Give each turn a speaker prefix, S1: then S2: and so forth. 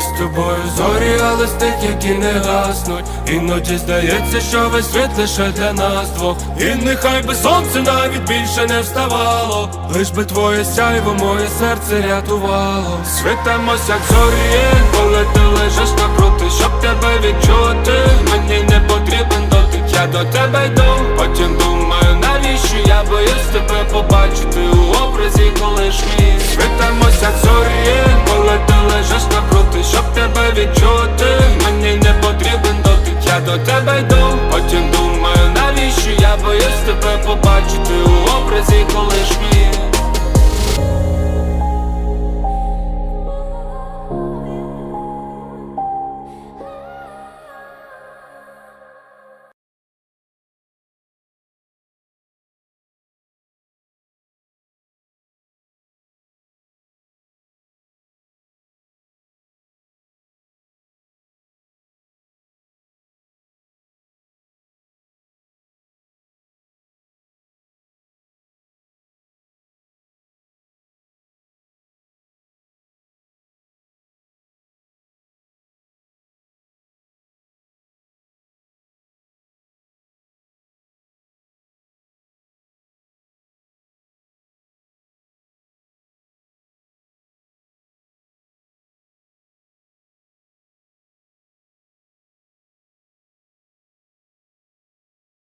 S1: Ми з тобою зорі, але стих, які не гаснуть. Іноді здається, що весь світ лише для нас двох. І нехай би сонце навіть більше не вставало Лиш би твоє сяйво моє серце рятувало. Світимось, як зорі, коли ти лежиш напроти, щоб тебе відчути. Мені не потрібен дотик, я до тебе йду. Потім думаю, навіщо я боюсь тебе побачити у образі колишній 都在摆动。